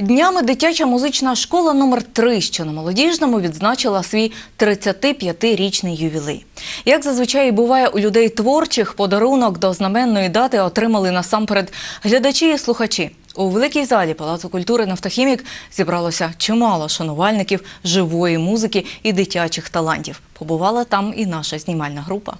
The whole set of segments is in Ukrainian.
Днями дитяча музична школа номер 3 що на молодіжному відзначила свій 35-річний ювілей. Як зазвичай буває у людей творчих, подарунок до знаменної дати отримали насамперед глядачі і слухачі. У великій залі Палацу культури «Нафтохімік» зібралося чимало шанувальників живої музики і дитячих талантів. Побувала там і наша знімальна група.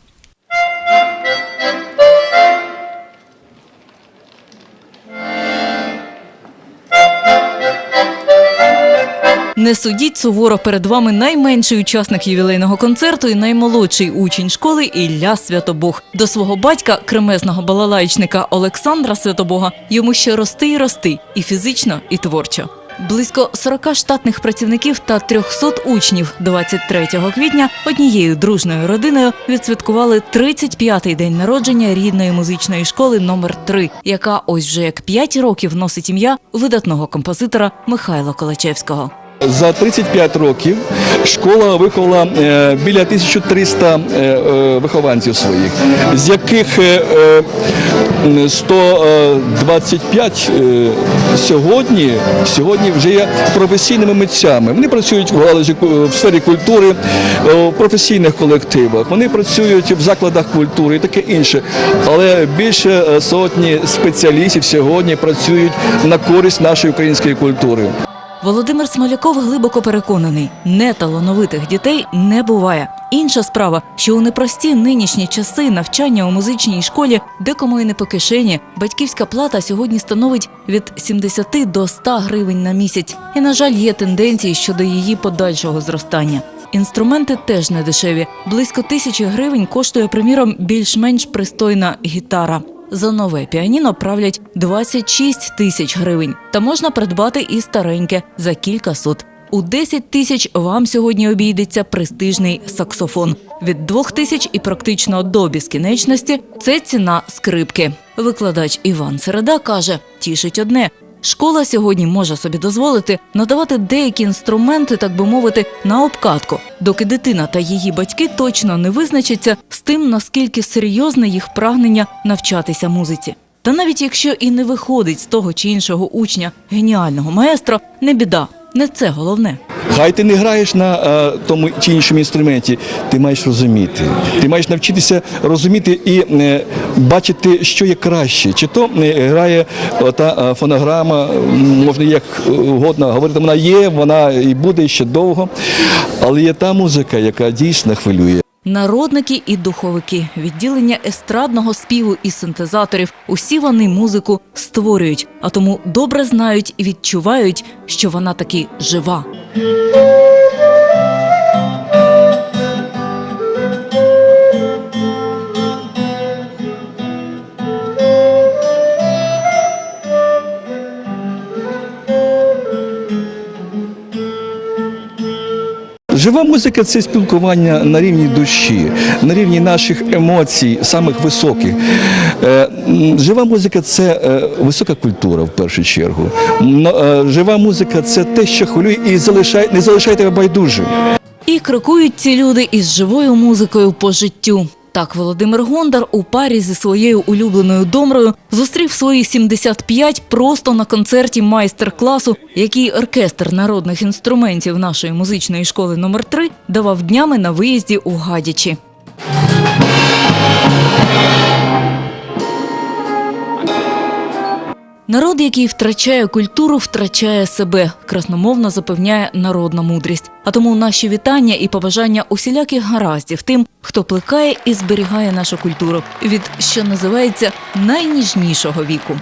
Не судіть суворо перед вами найменший учасник ювілейного концерту і наймолодший учень школи Ілля Святобог. До свого батька, кремезного балалайчника Олександра Святобога, йому ще рости і рости і фізично, і творчо. Близько 40 штатних працівників та 300 учнів 23 квітня однією дружною родиною відсвяткували 35-й день народження рідної музичної школи номер 3 яка ось вже як 5 років носить ім'я видатного композитора Михайла Колачевського. За 35 років школа виховала е, біля 1300 е, е, вихованців своїх, з яких е, е, 125 е, сьогодні, сьогодні вже є професійними митцями. Вони працюють в галузі в сфері культури, в професійних колективах. Вони працюють в закладах культури і таке інше. Але більше сотні спеціалістів сьогодні працюють на користь нашої української культури. Володимир Смоляков глибоко переконаний, неталановитих дітей не буває. Інша справа, що у непрості нинішні часи навчання у музичній школі, декому і не по кишені, батьківська плата сьогодні становить від 70 до 100 гривень на місяць. І, на жаль, є тенденції щодо її подальшого зростання. Інструменти теж не дешеві. Близько тисячі гривень коштує, приміром, більш-менш пристойна гітара. За нове піаніно правлять 26 тисяч гривень. Та можна придбати і стареньке за кілька сот. У 10 тисяч вам сьогодні обійдеться престижний саксофон. Від 2 тисяч і практично до безкінечності це ціна скрипки. Викладач Іван Середа каже: тішить одне. Школа сьогодні може собі дозволити надавати деякі інструменти, так би мовити, на обкатку, доки дитина та її батьки точно не визначаться з тим, наскільки серйозне їх прагнення навчатися музиці. Та навіть якщо і не виходить з того чи іншого учня геніального маестро, не біда, не це головне. Хай ти не граєш на а, тому чи іншому інструменті, ти маєш розуміти. Ти маєш навчитися розуміти і е, бачити, що є краще. Чи то е, грає та фонограма, можна як угодно говорити, вона є, вона і буде ще довго. Але є та музика, яка дійсно хвилює. Народники і духовики, відділення естрадного співу і синтезаторів. Усі вони музику створюють, а тому добре знають і відчувають, що вона таки жива. Жива музика це спілкування на рівні душі, на рівні наших емоцій, самих високих. Е, Жива музика це е, висока культура в першу чергу. Е, Жива музика це те, що хвилює і залишає, не залишає тебе байдужим. І крокують ці люди із живою музикою по життю. Так Володимир Гондар у парі зі своєю улюбленою домрою зустрів свої 75 просто на концерті майстер-класу, який оркестр народних інструментів нашої музичної школи номер 3 давав днями на виїзді у Гадячі. Народ, який втрачає культуру, втрачає себе, красномовно запевняє народна мудрість. А тому наші вітання і побажання усіляких гараздів тим, хто плекає і зберігає нашу культуру від що називається найніжнішого віку.